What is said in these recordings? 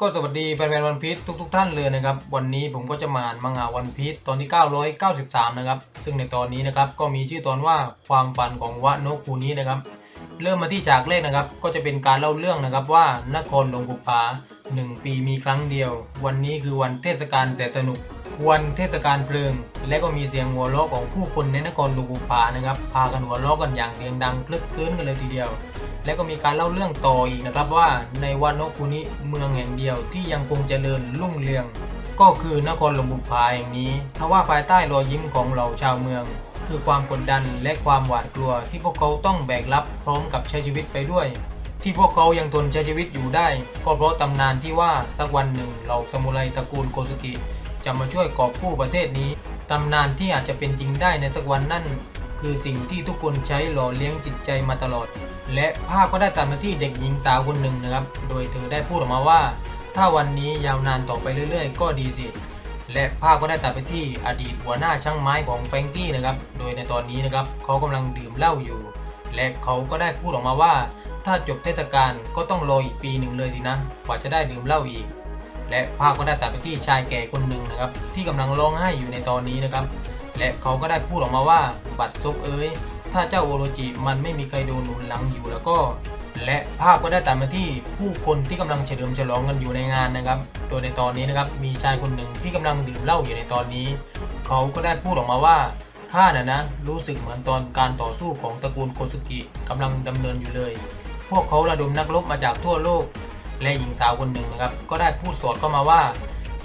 ก็สวัสดีแฟนๆวันพีชทุกๆท่านเลยนะครับ วันนี้ผมก็จะมาอ่านมังงะวันพีชตอนที่ 993 นะครับ ซึ่งในตอนนี้นะครับก็มีชื่อตอนว่าความฝันของวะโนคูนี้นะครับ เริ่มมาที่ฉากแรกนะครับ ก็จะเป็นการเล่าเรื่องนะครับว่านครหลวงบุปผาหนึ่งปีมีครั้งเดียว วันนี้คือวันเทศกาลแสนสนุก วันเทศกาลเพลิง และก็มีเสียงหัวเราะของผู้คนในนครหลวงบุปผานะครับพากันหัวเราะกันอย่างเสียงดังคลึกคลื้นกันเลยทีเดียว และก็มีการเล่าเรื่องต่ออีกนะครับว่าในวันโนคุนิเมืองแห่งเดียวที่ยังคงเจริญรุ่งเรือง ก็คือนครหลวงบุปผาแห่งนี้ทว่าภายใต้รอยยิ้มของเหล่าชาวเมือง คือความกดดันและความหวาดกลัว ที่พวกเขาต้องแบกรับพร้อมกับใช้ชีวิตไปด้วย ที่พวกเขายังทนใช้ชีวิตอยู่ได้ ก็เพราะตำนานที่ว่าสักวันหนึ่งเหล่าซามูไรตระกูลโกสุกิจะมาช่วยกอบกู้ประเทศนี้ตำนานที่อาจจะเป็นจริงได้ในสักวันนั่น คือสิ่งที่ทุกคนใช้หล่อเลี้ยงจิตใจมาตลอด และภาพก็ได้ตัดมาที่เด็กหญิงสาวคนหนึ่งนะครับ โดยเธอได้พูดออกมาว่า ถ้าวันนี้ยาวนานต่อไปเรื่อย ๆ ก็ดีสิ และภาพก็ได้ตัดไปที่อดีตหัวหน้าช่างไม้ของแฟรงกี้นะครับ โดยในตอนนี้นะครับเขากำลังดื่มเหล้าอยู่ และเขาก็ได้พูดออกมาว่า ถ้าจบเทศกาลก็ต้องรออีกปีหนึ่งเลยสินะกว่าจะได้ดื่มเหล้าอีก และภาพก็ได้ตัดไปที่ชายแก่คนหนึ่งนะครับที่กำลังร้องไห้อยู่ในตอนนี้นะครับ และเขาก็ได้พูดออกมาว่าบัตรซบเอ้ยถ้าเจ้าโอโรจิมันไม่มีใครโดนหนุนหลังอยู่แล้วก็ และภาพก็ได้ตัดมาที่ผู้คนที่กำลังเฉลิมฉลองกันอยู่ในงานนะครับ โดยในตอนนี้นะครับมีชายคนหนึ่งที่กำลังดื่มเหล้าอยู่ในตอนนี้ เขาก็ได้พูดออกมาว่าข้าน่ะนะรู้สึกเหมือนตอนการต่อสู้ของตระกูลโคสุกิกำลังดำเนินอยู่เลย พวกเขาระดมนักรบมาจากทั่วโลก และหญิงสาวคนหนึ่งนะครับก็ได้พูดสอดเข้ามาว่า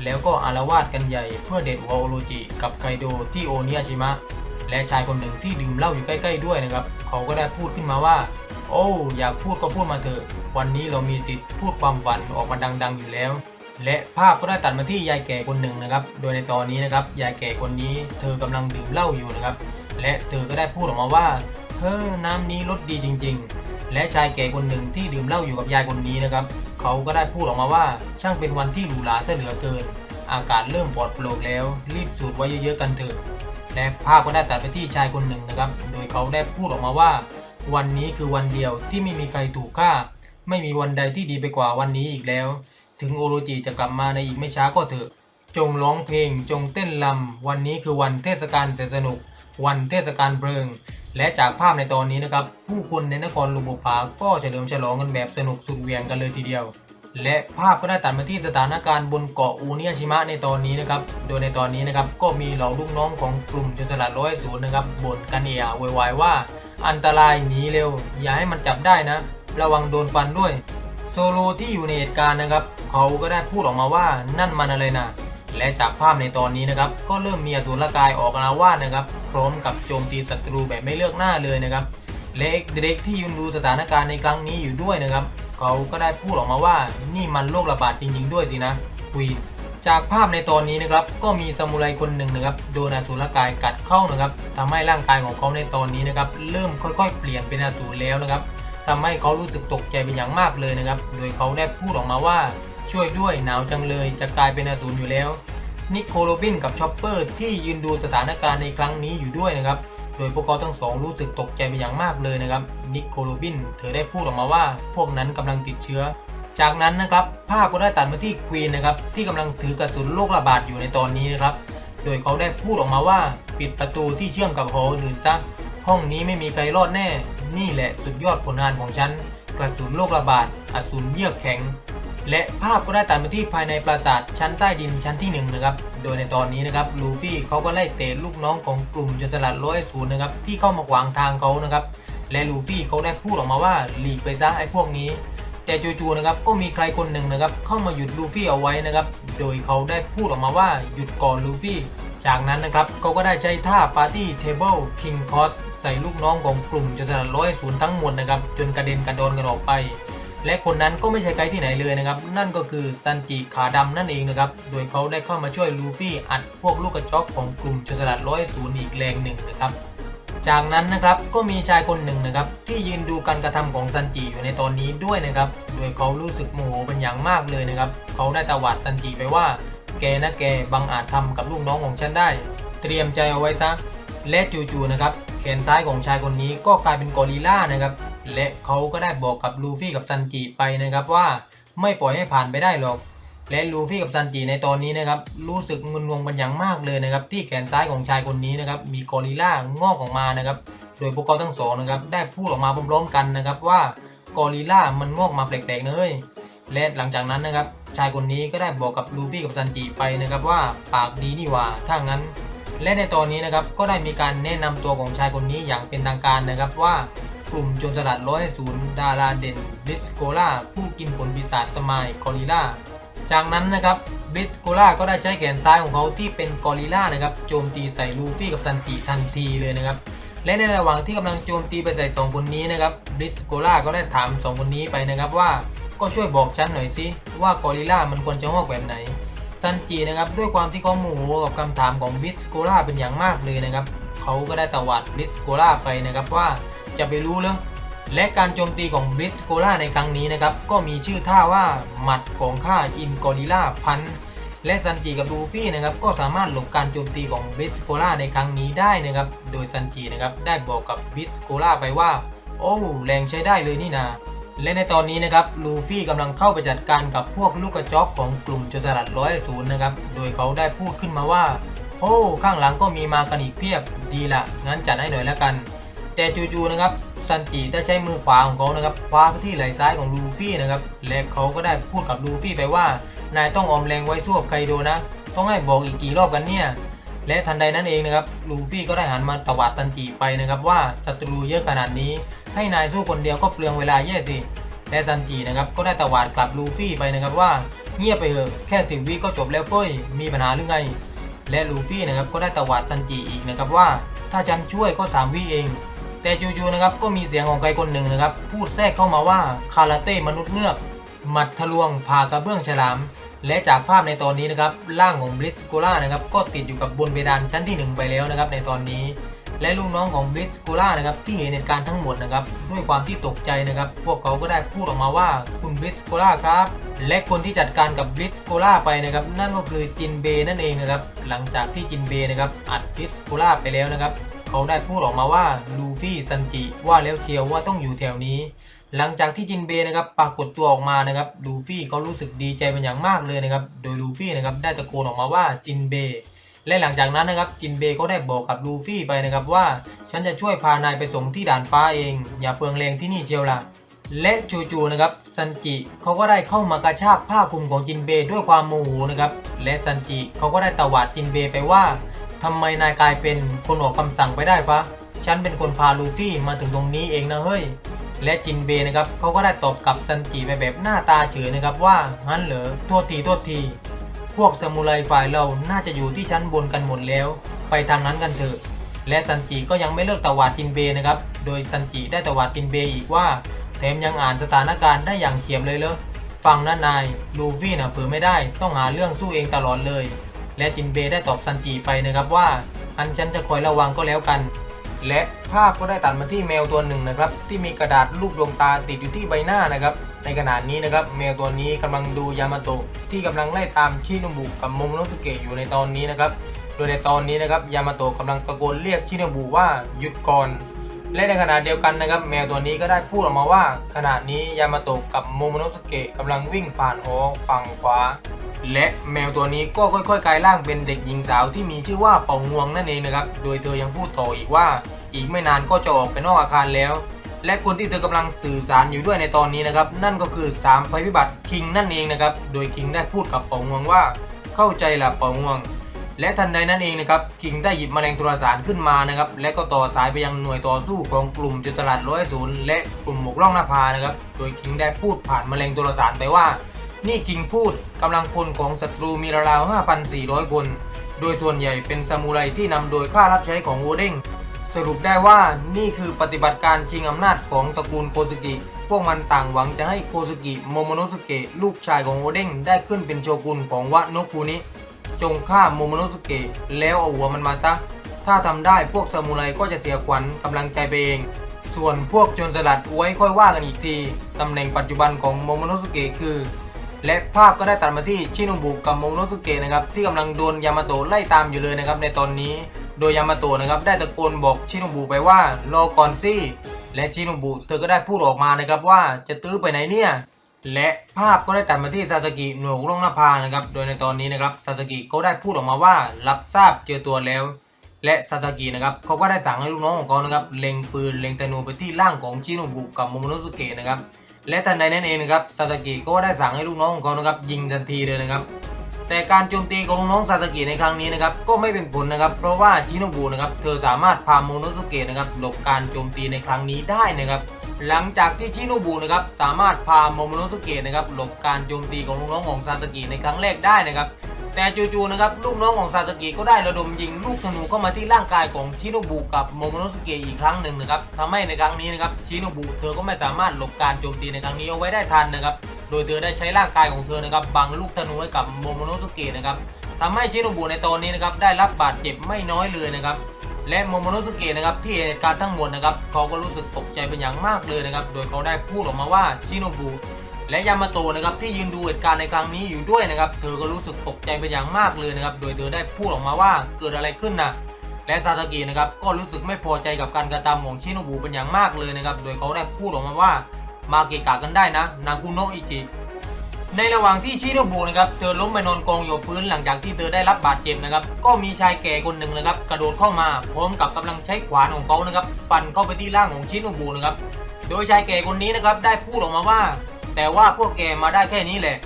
แล้วก็อารวาสกันใหญ่เพื่อเด็ดหัวโอโรจิกับไคโดที่โอเนียชิมะ และชายคนหนึ่งที่ดื่มเหล้าอยู่ใกล้ ๆ ด้วยนะครับ เขาก็ได้พูดขึ้นมาว่า โอ้อยากพูดก็พูดมาเถอะ วันนี้เรามีสิทธิ์พูดความฝันออกมาดัง ๆ อยู่แล้ว และภาพก็ได้ตัดมาที่ยายแก่คนหนึ่งนะครับ โดยในตอนนี้นะครับยายแก่คนนี้ เธอกำลังดื่มเหล้าอยู่นะครับ และเธอก็ได้พูดออกมาว่าเฮ้อน้ำนี้รสดีจริง ๆ และชายแก่คนหนึ่งที่ดื่มเหล้าอยู่กับยายคนนี้นะครับ เขาก็ได้พูดออกมาว่าช่างเป็นวันที่หรูหราเสียเหลือเกิน อากาศเริ่มปลอดโปร่งแล้ว รีบสูดไว้เยอะๆกันเถอะและภาพก็ได้ตัดไปที่ชายคนหนึ่งนะครับ โดยเขาได้พูดออกมาว่า วันนี้คือวันเดียวที่ไม่มีใครถูกฆ่า ไม่มีวันใดที่ดีไปกว่าวันนี้อีกแล้ว ถึงโอโรจิจะกลับมาในอีกไม่ช้าก็เถอะ จงร้องเพลง จงเต้นรำวันนี้คือวันเทศกาลแสนสนุก วันเทศกาลเพลิง และจากภาพในตอนนี้นะครับ ผู้คนในนครลูบุปาก็เฉลิมฉลองกันแบบสนุกสุดเหวียงกันเลยทีเดียว และภาพก็ได้ตัดมาที่สถานการณ์บนเกาะอูเนียชิมะในตอนนี้นะครับ โดยในตอนนี้นะครับก็มีเหล่าลูกน้องของกลุ่มจนสลัดร้อยศูนย์นะครับบ่นกันเอะวยวายว่า อันตรายหนีเร็ว อย่าให้มันจับได้นะ ระวังโดนฟันด้วย โซโลที่อยู่ในเหตุการณ์นะครับ เขาก็ได้พูดออกมาว่านั่นมันอะไรนะ และจากภาพในตอนนี้นะครับ ก็เริ่มมีอสูรกายออกอาละวาดนะครับ พร้อมกับโจมตีศัตรูแบบไม่เลือกหน้าเลยนะครับ และเด็กที่ยืนดูสถานการณ์ในครั้งนี้อยู่ด้วยนะครับ เขาก็ได้พูดออกมาว่านี่มันโรคระบาดจริง ๆ ด้วยสินะควีนจากภาพในตอนนี้นะครับ ก็มีซามูไรคนหนึ่งนะครับโดนอสูรกายกัดเข้านะครับทำให้ร่างกายของเขาในตอนนี้นะครับ เริ่มค่อยๆ เปลี่ยนเป็นอสูรแล้วนะครับทำให้เขารู้สึกตกใจเป็นอย่างมากเลยนะครับ โดยเขาได้พูดออกมาว่า ช่วยด้วยหนาวจังเลยจะกลายเป็นอสูรอยู่แล้ว นิโคโรบินกับชอปเปอร์ที่ยืนดูสถานการณ์ในครั้งนี้อยู่ด้วยนะครับ โดยพวกเขาทั้งสองรู้สึกตกใจเป็นอย่างมากเลยนะครับ นิโคโรบินเธอได้พูดออกมาว่า พวกนั้นกำลังติดเชื้อ จากนั้นนะครับภาพก็ได้ตัดมาที่ควีนนะครับที่กำลังถือกระสุนโรคระบาดอยู่ในตอนนี้นะครับ โดยเขาได้พูดออกมาว่าปิดประตูที่เชื่อมกับหออื่นซะห้องนี้ไม่มีใครรอดแน่ นี่แหละสุดยอดผลงานของฉัน กระสุนโรคระบาดอสูรเยือกแข็ง และภาพก็ได้ตัดมาที่ภายในปราสาทชั้นใต้ดินชั้นที่หนึ่งนะครับ โดยในตอนนี้นะครับลูฟี่เขาก็ไล่เตะลูกน้องของกลุ่มจนสลัดร้อยศูนย์นะครับที่เข้ามาขวางทางเขานะครับ และลูฟี่เขาได้พูดออกมาว่าหลีกไปซะไอ้พวกนี้ แต่จู่ๆนะครับก็มีใครคนหนึ่งนะครับเข้ามาหยุดลูฟี่เอาไว้นะครับ โดยเขาได้พูดออกมาว่าหยุดก่อนลูฟี่ จากนั้นนะครับเขาก็ได้ใช้ท่าปาร์ตี้เทเบิลคิงคอสใส่ลูกน้องของกลุ่มจนสลัดร้อยศูนย์ทั้งหมดนะครับจนกระเด็นกระโดนกันออกไป และคนนั้นก็ไม่ใช่ใครที่ไหนเลยนะครับ นั่นก็คือซันจิขาดำนั่นเองนะครับ โดยเขาได้เข้ามาช่วยลูฟี่อัดพวกลูกกระจอกของกลุ่มจนสลัดร้อยศูนย์อีกแรงหนึ่งนะครับ จากนั้นนะครับก็มีชายคนหนึ่งนะครับ ที่ยืนดูการกระทำของซันจิอยู่ในตอนนี้ด้วยนะครับ โดยเขารู้สึกโมโหเป็นอย่างมากเลยนะครับ เขาได้ตวาดซันจิไปว่า แกนะแกบังอาจทำกับลูกน้องของฉันได้ เตรียมใจเอาไว้ซะ และจู่ๆนะครับ แขนซ้ายของชายคนนี้ก็กลายเป็นกอริลล่านะครับ และเขาก็ได้บอกกับลูฟี่กับซันจิไปนะครับว่าไม่ปล่อยให้ผ่านไปได้หรอก และลูฟี่กับซันจิในตอนนี้นะครับรู้สึกงุนงงเป็นอย่างมากเลยนะครับ ที่แขนซ้ายของชายคนนี้นะครับมีกอริล่างอกออกมานะครับ โดยพวกเขาทั้งสองนะครับได้พูดออกมาพร้อมๆกันนะครับว่ากอริล่ามันงอกมาแปลกๆนะเฮ้ยและหลังจากนั้นนะครับชายคนนี้ก็ได้บอกกับลูฟี่กับซันจิไปนะครับว่าปากดีนี่หว่าถ้างั้น และในตอนนี้นะครับก็ได้มีการแนะนำตัวของชายคนนี้อย่างเป็นทางการนะครับว่า กลุ่มโจรสลัดร้อยศูนย์ดาราเด่นบิสโกล่าผู้กินผลปีศาจสมายกอริล่าจากนั้นนะครับบิสโกล่าก็ได้ใช้แขนซ้ายของเขาที่เป็นกอริล่านะครับโจมตีใส่ลูฟี่กับซันจิทันทีเลยนะครับและในระหว่างที่กำลังโจมตีไปใส่2คนนี้นะครับบิสโกล่าก็ได้ถาม 2 คนนี้ไปนะครับว่าก็ช่วยบอกฉันหน่อยสิว่ากอริล่ามันควรจะงอกแบบไหนซันจินะครับด้วยความที่เขาโมโหกับคำถามของบิสโกล่าเป็นอย่างมากเลยนะครับเขาก็ได้ตวาดบิสโกล่าไปนะครับว่า จะไปรู้เหรอและการโจมตีของบริสโกล่าในครั้งนี้นะครับ ก็มีชื่อท่าว่าหมัดของข้าอินกอริล่าพัน และซันจิกับลูฟี่นะครับ ก็สามารถหลบการโจมตีของบริสโกล่าในครั้งนี้ได้นะครับ โดยซันจินะครับได้บอกกับบริสโกล่าไปว่า โอ้แรงใช้ได้เลยนี่นาและในตอนนี้นะครับลูฟี่กำลังเข้าไปจัดการกับพวกลูกกระจอกของกลุ่มโจรสลัดร้อยศูนย์นะครับ โดยเขาได้พูดขึ้นมาว่า โอ้ข้างหลังก็มีมากันอีกเพียบดีละงั้นจัดให้หน่อยแล้วกัน แต่จู่ๆนะครับซันจิได้ใช้มือขวาของเขานะครับคว้าที่ไหล่ซ้ายของลูฟี่นะครับและเขาก็ได้พูดกับลูฟี่ไปว่านายต้องออมแรงไว้สู้กับไคโดนะ ต้องให้บอกอีกกี่รอบกันเนี่ยและทันใดนั้นเองนะครับลูฟี่ก็ได้หันมาตวาดซันจิไปนะครับว่าศัตรูเยอะขนาดนี้ ให้นายสู้คนเดียวก็เปลืองเวลาแย่สิและซันจินะครับก็ได้ตวาดกลับลูฟี่ไปนะครับว่าเงียบไปเถอะแค่สิบวิก็จบแล้วเฟ้ยมีปัญหาหรือไง และลูฟี่นะครับก็ได้ตวาดซันจิอีกนะครับว่า ถ้าฉันช่วยก็สามวิเอง แต่จู่ๆนะครับก็มีเสียงของใครคนหนึ่งนะครับ พูดแทรกเข้ามาว่าคาราเต้มนุษย์เงือกหมัดทะลวงผ่ากระเบื้องฉลาม และจากภาพในตอนนี้นะครับร่างของบลิสโกล่านะครับก็ติดอยู่กับบนเพดานชั้นที่หนึ่งไปแล้วนะครับในตอนนี้ และลูกน้องของบลิสโกล่านะครับที่เห็นเหตุการณ์ทั้งหมดนะครับด้วยความที่ตกใจนะครับ พวกเขาก็ได้พูดออกมาว่าคุณบลิสโกล่าครับและคนที่จัดการกับบลิสโกล่าไปนะครับนั่นก็คือจินเบนั่นเองนะครับหลังจากที่จินเบนะครับอัดบลิสโกล่าไปแล้วนะครับ เขาได้พูดออกมาว่าลูฟี่ซันจิว่าแล้วเชียวว่าต้องอยู่แถวนี้ หลังจากที่จินเบนะครับปรากฏตัวออกมานะครับลูฟี่เขารู้สึกดีใจเป็นอย่างมากเลยนะครับ โดยลูฟี่นะครับได้ตะโกนออกมาว่าจินเบและหลังจากนั้นนะครับจินเบก็ได้บอกกับลูฟี่ไปนะครับว่า ฉันจะช่วยพานายไปส่งที่ด่านฟ้าเอง อย่าเปลืองแรงที่นี่เชียวล่ะและจู่ๆนะครับซันจิเขาก็ได้เข้ามากระชากผ้าคลุมของจินเบด้วยความโมโหนะครับและซันจิเขาก็ได้ตวาดจินเบไปว่า ทำไมนายกลายเป็นคนออกคำสั่งไปได้ฟะ ฉันเป็นคนพาลูฟี่มาถึงตรงนี้เองนะเฮ้ย และจินเบนะครับเขาก็ได้ตอบกับซันจิไปแบบหน้าตาเฉยนะครับว่างั้นเหรอโทษทีโทษที พวกซามูไรฝ่ายเราน่าจะอยู่ที่ชั้นบนกันหมดแล้ว ไปทางนั้นกันเถอะ และซันจิก็ยังไม่เลิกตวาดจินเบนะครับ โดยซันจิได้ตวาดจินเบอีกว่า แถมยังอ่านสถานการณ์ได้อย่างเฉียบเลยเหรอฟังนะนาย ลูฟี่นะเผือไม่ได้ ต้องหาเรื่องสู้เองตลอดเลย และจินเบได้ตอบซันจิไปนะครับว่า อันฉันจะคอยระวังก็แล้วกัน และภาพก็ได้ตัดมาที่แมวตัวหนึ่งนะครับ ที่มีกระดาษรูปดวงตาติดอยู่ที่ใบหน้านะครับ ในขณะนี้นะครับแมวตัวนี้กำลังดูยามาโตะที่กำลังไล่ตามชิโนบุกับมโมโนสุเกะอยู่ในตอนนี้นะครับ โดยในตอนนี้นะครับยามาโตะกำลังตะโกนเรียกชิโนบุว่าหยุดก่อน และในขณะเดียวกันนะครับ แมวตัวนี้ก็ได้พูดออกมาว่า ขณะนี้ยามาโตะกับโมโมโนสเกะกำลังวิ่งผ่านหอฝั่งขวา และแมวตัวนี้ก็ค่อยๆกลายร่างเป็นเด็กหญิงสาวที่มีชื่อว่าเป่างวงนั่นเองนะครับ โดยเธอยังพูดต่ออีกว่า อีกไม่นานก็จะออกไปนอกอาคารแล้ว และคนที่เธอกำลังสื่อสารอยู่ด้วยในตอนนี้นะครับ นั่นก็คือสามภัยพิบัติคิงนั่นเองนะครับ โดยคิงได้พูดกับเป่างวงว่า เข้าใจละเป่างวง และทันใดนั้นเองนะครับคิงได้หยิบแมลงโทรสารขึ้นมานะครับและก็ต่อสายไปยังหน่วยต่อสู้ของกลุ่มจุดตลาดร้อยศูนย์และกลุ่มหมกล่องหน้าพานะครับโดยคิงได้พูดผ่านแมลงโทรสารไปว่า นี่คิงพูดกำลังพลของศัตรูมีราวๆ5,400 คน โดยส่วนใหญ่เป็นซามูไรที่นำโดยข้ารับใช้ของโอเด้งสรุปได้ว่านี่คือปฏิบัติการชิงอำนาจของตระกูลโคซุกิพวกมันต่างหวังจะให้โคซุกิโมโมโนสุเกะลูกชายของโอเด้งได้ขึ้นเป็นโชกุนของวะโนคุนิ จงฆ่าโมโมโนสุเกะแล้วเอาหัวมันมาซะ ถ้าทำได้พวกซามูไรก็จะเสียขวัญกำลังใจไปเอง ส่วนพวกโจรสลัดไว้ค่อยว่ากันอีกทีตำแหน่งปัจจุบันของโมโมโนสุเกะคือ และภาพก็ได้ตัดมาที่ชิโนบุกับโมโมโนสุเกะนะครับที่กำลังโดนยามาโตะไล่ตามอยู่เลยนะครับในตอนนี้ โดยยามาโตะนะครับได้ตะโกนบอกชิโนบุไปว่ารอก่อนสิและชิโนบุเธอก็ได้พูดออกมานะครับว่าจะตื้อไปไหนเนี่ย และภาพก็ได้ตัดมาที่ซาสกิหน่วยร่องนภานะครับ โดยในตอนนี้นะครับซาสกิก็ได้พูดออกมาว่ารับทราบเจอตัวแล้ว และซาสกินะครับเขาก็ได้สั่งให้ลูกน้องของเขานะครับเล็งปืนเล็งธนูไปที่ร่างของชิโนบุกับโมโมโนสุเกะนะครับ และทันใดนั้นเองนะครับซาสกิก็ได้สั่งให้ลูกน้องของเขานะครับยิงทันทีเลยนะครับ แต่การโจมตีของลูกน้องซาสกิในครั้งนี้นะครับก็ไม่เป็นผลนะครับ เพราะว่าชิโนบุนะครับเธอสามารถพาโมโนสุเกะนะครับหลบการโจมตีในครั้งนี้ได้นะครับ หลังจากที่ชิโนบุนะครับสามารถพาโมโมโนสุเกะนะครับหลบการโจมตีของลูกน้องของซาสกิในครั้งแรกได้นะครับแต่จู่ๆนะครับลูกน้องของซาสกิก็ได้ระดมยิงลูกธนูเข้ามาที่ร่างกายของชิโนบุกับโมโมโนสุเกะอีกครั้งหนึ่งนะครับทำให้ในครั้งนี้นะครับชิโนบุเธอก็ไม่สามารถหลบการโจมตีในครั้งนี้เอาไว้ได้ทันนะครับโดยเธอได้ใช้ร่างกายของเธอนะครับบังลูกธนูให้กับโมโมโนสุเกะนะครับทำให้ชิโนบุในตอนนี้นะครับได้รับบาดเจ็บไม่น้อยเลยนะครับ และโมโมโนสุเกะนะครับที่เหตุการณ์ทั้งหมดนะครับเขาก็รู้สึกตกใจเป็นอย่างมากเลยนะครับ โดยเขาได้พูดออกมาว่าชิโนบุและยามาโตะนะครับที่ยืนดูเหตุการณ์ในครั้งนี้อยู่ด้วยนะครับเธอก็รู้สึกตกใจเป็นอย่างมากเลยนะครับ โดยเธอได้พูดออกมาว่าเกิดอะไรขึ้นนะและซาสกินะครับก็รู้สึกไม่พอใจกับการกระทำของชิโนบุเป็นอย่างมากเลยนะครับ โดยเขาได้พูดออกมาว่ามาเกะกะกันได้นะนากุโนะอิจิ ในระหว่างที่ชิโนบุนะครับเธอล้มไปนอนกองอยู่พื้นหลังจากที่เธอได้รับบาดเจ็บนะครับก็มีชายแก่คนหนึ่งนะครับกระโดดเข้ามาพร้อมกับกำลังใช้ขวานของเขานะครับฟันเข้าไปที่ร่างของชิโนบุนะครับโดยชายแก่คนนี้นะครับได้พูดออกมาว่า แต่ว่าพวกแกมาได้แค่นี้แหละ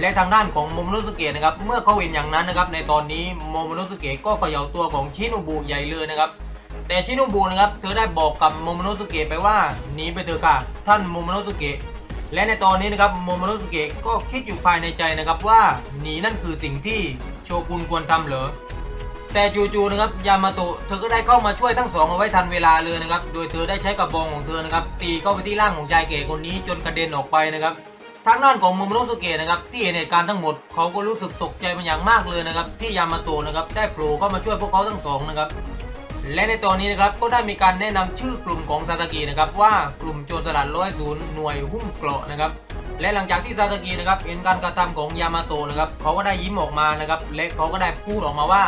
และทางด้านของโมโมโนสุเกะนะครับเมื่อเขาเห็นอย่างนั้นนะครับในตอนนี้โมโมโนสุเกะก็เขย่าตัวของชิโนบุใหญ่เลยนะครับแต่ชิโนบุนะครับเธอได้บอกกับโมโมโนสุเกะไปว่าหนีไปเถอะค่ะท่านโมโมโนสุเกะ และในตอนนี้นะครับโมโมโนสุเกะก็คิดอยู่ภายในใจนะครับว่าหนีนั่นคือสิ่งที่โชกุนควรทำเหรอแต่จู่ๆนะครับยามาโตะเธอก็ได้เข้ามาช่วยทั้งสองเอาไว้ทันเวลาเลยนะครับโดยเธอได้ใช้กระบองของเธอนะครับตีเข้าไปที่ร่างของชายเก๋คนนี้จนกระเด็นออกไปนะครับทางด้านของโมโมโนสุเกะนะครับที่เห็นเหตุการณ์ทั้งหมดเขาก็รู้สึกตกใจเป็นอย่างมากเลยนะครับที่ยามาโตะนะครับได้โผล่เข้ามาช่วยพวกเขาทั้งสองนะครับ และในตอนนี้นะครับก็ได้มีการแนะนำชื่อกลุ่มของซาตากินะครับว่ากลุ่มโจรสลัดร้อยศูนย์หน่วยหุ้มเกราะนะครับและหลังจากที่ซาตากินะครับเห็นการกระทำของยามาโตะนะครับเขาก็ได้ยิ้มออกมานะครับและเขาก็ได้พูดออกมาว่า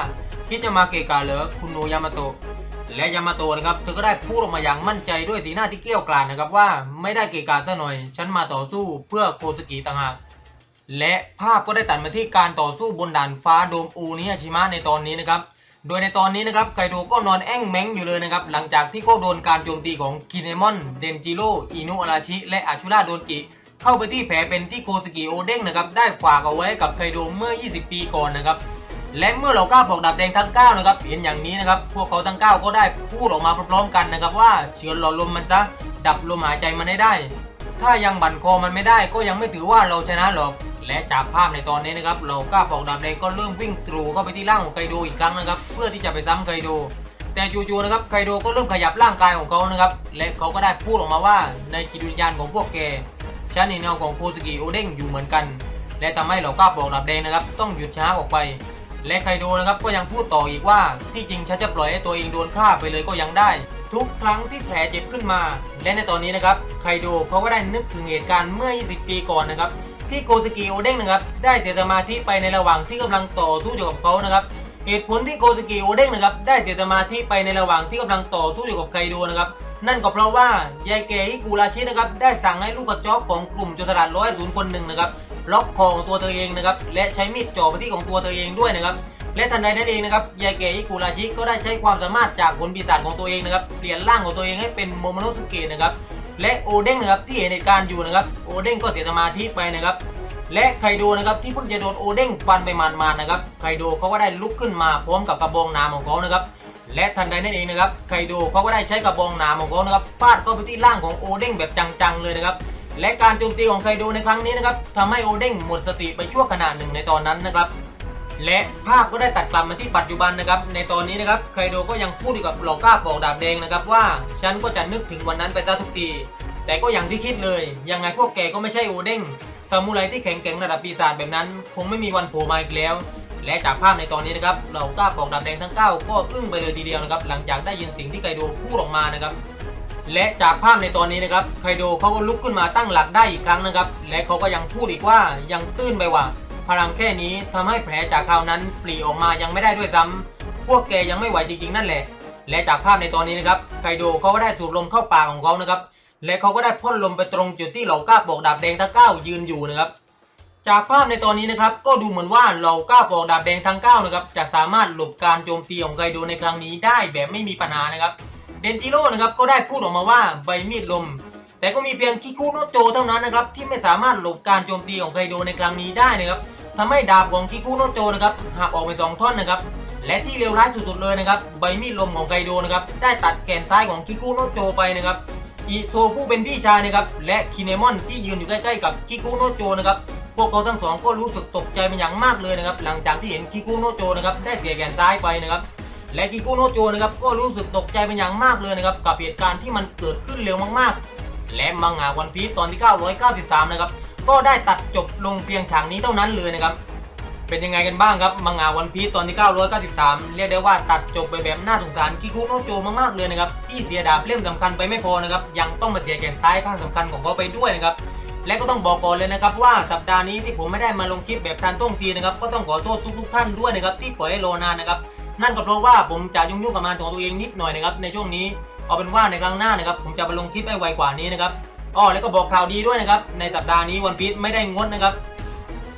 คิดจะมาเกะกะเหรอคุณหนูยามาโตะและยามาโตะนะครับเธอก็ได้พูดออกมาอย่างมั่นใจด้วยสีหน้าที่เกลี้ยวกล่อมนะครับว่าไม่ได้เกะกะซะหน่อย ฉันมาต่อสู้เพื่อโคสกิต่างหากและภาพก็ได้ตัดมาที่การต่อสู้บนด่านฟ้าโดมอูนิฮาชิมะในตอนนี้นะครับ โดยในตอนนี้นะครับไคโดก็นอนแอ่งแม้งอยู่เลยนะครับ หลังจากที่เขาโดนการโจมตีของคินเนมอน เดนจิโร่อินุอาราชิ และอาชูราโดนจิ เข้าไปที่แผลเป็นที่โคสกิโอเด้งนะครับ ได้ฝากเอาไว้กับไคโดเมื่อ 20 ปีก่อนนะครับ และเมื่อเหล่าก้าบอกดับแดงทั้ง 9 นะครับ เห็นอย่างนี้นะครับ พวกเขาทั้ง 9 ก็ได้พูดออกมาพร้อมๆกันนะครับว่าเฉือนหลอดลมมันซะ ดับลมหายใจมันให้ได้ ถ้ายังบั่นคอมันไม่ได้ก็ยังไม่ถือว่าเราชนะหรอก และจากภาพในตอนนี้นะครับเราก้าบอกดาบแดงก็เริ่มวิ่งตรูเข้าไปที่ร่างของไคโดอีกครั้งนะครับ เพื่อที่จะไปซ้ำไคโด แต่จู่ๆนะครับไคโดก็เริ่มขยับร่างกายของเขานะครับ และเขาก็ได้พูดออกมาว่าในจิตวิญญาณของพวกแกฉันเห็นเงาของโคสกิโอเด้งอยู่เหมือนกัน และทำให้เราก้าบอกดาบแดงนะครับ ต้องหยุดช้าออกไป และไคโดนะครับก็ยังพูดต่ออีกว่าที่จริงฉันจะปล่อยให้ตัวเองโดนฆ่าไปเลยก็ยังได้ทุกครั้งที่แผลเจ็บขึ้นมา และในตอนนี้นะครับไคโดเขาก็ได้นึกถึงเหตุการณ์เมื่อ 20 ปีก่อนนะครับ ที่โกสกิโอเด้งนะครับได้เสียสมาธิไปในระหว่างที่กำลังต่อสู้อยู่กับเขานะครับเหตุผลที่โกสกิโอเด้งนะครับได้เสียสมาธิไปในระหว่างที่กำลังต่อสู้อยู่กับไคโดนะครับนั่นก็เพราะว่ายายเกฮิกุราชินะครับได้สั่งให้ลูกกระจอกของกลุ่มโจรสลัดร้อยศูนย์คนหนึ่งนะครับล็อกคอของตัวเธอเองนะครับและใช้มีดจ่อไปที่ของตัวเธอเองด้วยนะครับและทันใดนั้นเองนะครับยายเกะอิกุราชิก็ได้ใช้ความสามารถจากผลปีศาจของตัวเองนะครับเปลี่ยนร่างของตัวเองให้เป็นโมโมโนสุเกะนะครับ และโอเด้งนะครับที่เห็นเหตุการณ์อยู่นะครับโอเด้งก็เสียสมาธิไปนะครับ และไคโดนะครับที่เพิ่งจะโดนโอเด้งฟันไปมานๆนะครับไคโดเขาก็ได้ลุกขึ้นมาพร้อมกับกระบองน้ำของเขานะครับและทันใดนั้นเองนะครับไคโดเขาก็ได้ใช้กระบองน้ำของเขานะครับฟาดเข้าไปที่ร่างของโอเด้งแบบจังๆเลยนะครับและการโจมตีของไคโดในครั้งนี้นะครับทำให้โอเด้งหมดสติไปชั่วขณะหนึ่งในตอนนั้นนะครับ และภาพก็ได้ตัดกลับมาที่ปัจจุบันนะครับ ในตอนนี้นะครับไคโดก็ยังพูดกับเหล่าก้าปอกดาบแดงนะครับว่าฉันก็จะนึกถึงวันนั้นไปซะทุกที แต่ก็อย่างที่คิดเลย ยังไงพวกแกก็ไม่ใช่โอเด้งซามูไรที่แข็งแกร่งระดับปีศาจแบบนั้น คงไม่มีวันโผล่มาอีกแล้ว และจากภาพในตอนนี้นะครับเหล่าก้าปอกดาบแดงทั้ง 9 ก็อึ้งไปเลยทีเดียวนะครับหลังจากได้ยินสิ่งที่ไคโดพูดออกมานะครับและจากภาพในตอนนี้นะครับไคโดเขาก็ลุกขึ้นมาตั้งหลักได้อีกครั้งนะครับ และเขาก็ยังพูดอีกว่ายังตื้นไปว่า พลังแค่นี้ทำให้แผลจากคราวนั้นปลีออกมายังไม่ได้ด้วยซ้ำพวกแกยังไม่ไหวจริงๆนั่นแหละ และจากภาพในตอนนี้นะครับไคโดเขาก็ได้สูบลมเข้าปากของเขานะครับ และเขาก็ได้พ่นลมไปตรงจุดที่เหล่าก้าปอกดาบแดงทั้งเก้ายืนอยู่นะครับ จากภาพในตอนนี้นะครับ ก็ดูเหมือนว่าเหล่าก้าปอกดาบแดงทั้งเก้านะครับจะสามารถหลบการโจมตีของไกโดในครั้งนี้ได้แบบไม่มีปัญหานะครับ เดนจิโร่นะครับก็ได้พูดออกมาว่าใบมีดลมแต่ก็มีเพียงคิคุโนโจเท่านั้นนะครับที่ไม่สามารถหลบการโจมตีของไกโดในครั้งนี้ได้นะครับ ทำให้ดาบของคิคุโนโจนะครับหักออกเป็นสองท่อนนะครับและที่เลวร้ายสุดๆเลยนะครับใบมีดลมของไกโดนะครับได้ตัดแขนซ้ายของคิคุโนโจไปนะครับอิโซผู้เป็นพี่ชายนะครับและคิเนมอนที่ยืนอยู่ใกล้ๆกับคิคุโนโจนะครับพวกเขาทั้งสองก็รู้สึกตกใจเป็นอย่างมากเลยนะครับหลังจากที่เห็นคิคุโนโจนะครับได้เสียแขนซ้ายไปนะครับและกิกุโนโจนะครับก็รู้สึกตกใจเป็นอย่างมากเลยนะครับกับเหตุการณ์ที่มันเกิดขึ้นเร็วมากๆ และมังงะวันพีซตอนที่ 993 นะครับ ก็ได้ตัดจบลงเพียงฉากนี้เท่านั้นเลยนะครับ เป็นยังไงกันบ้างครับมังงะวันพีซตอนที่ 993 เรียกได้ว่าตัดจบไปแบบน่าสงสารกิกุโนโจมากๆเลยนะครับที่เสียดาบเล่มสำคัญไปไม่พอนะครับยังต้องมาเสียแขนซ้ายข้างสำคัญของเขาไปด้วยนะครับและก็ต้องบอกก่อนเลยนะครับว่าสัปดาห์นี้ที่ผมไม่ได้มาลงคลิปแบบทันท่วงทีนะครับก็ต้องขอโทษทุกๆท่านด้วยนะครับที่ปล่อยให้รอนานนะครับนั่นก็เพราะว่าผมจะยุ่งๆกับงานของตัวเองนิดหน่อยนะครับในช่วงนี้เอาเป็นว่าในครั้งหน้านะครับผมจะมาลงคลิปให้ไวกว่านี้นะครับ อ้อแล้วก็บอกข่าวดีด้วยนะครับ ในสัปดาห์นี้วันพีชไม่ได้งดนะครับ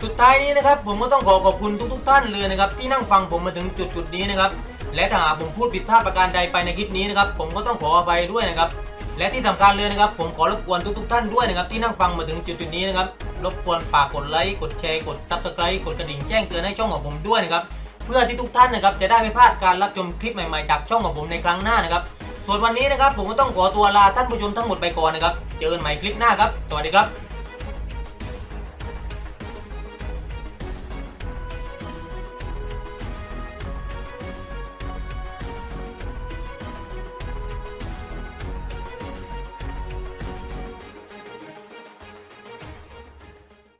สุดท้ายนี้นะครับ ผมก็ต้องขอขอบคุณทุกๆท่านเลยนะครับ ที่นั่งฟังผมมาถึงจุดจุดนี้นะครับ และถ้าหากผมพูดผิดพลาดประการใดไปในคลิปนี้นะครับ ผมก็ต้องขออภัยด้วยนะครับ และที่สำคัญเลยนะครับ ผมขอรบกวนทุกๆท่านด้วยนะครับ ที่นั่งฟังมาถึงจุดจุดนี้นะครับ รบกวนฝากกดไลค์กดแชร์กด subscribe กดกระดิ่งแจ้งเตือนให้ช่องของผมด้วยนะครับ เพื่อที่ทุกท่านนะครับจะได้ไม่พลาดการรับชมคลิปใหม่ๆจากช่องของผมในครั้งหน้านะครับ ส่วนวันนี้นะครับผมก็ต้องขอตัวลาท่านผู้ชมทั้งหมดไปก่อนนะครับ เจอกันใหม่คลิปหน้าครับ สวัสดีครับ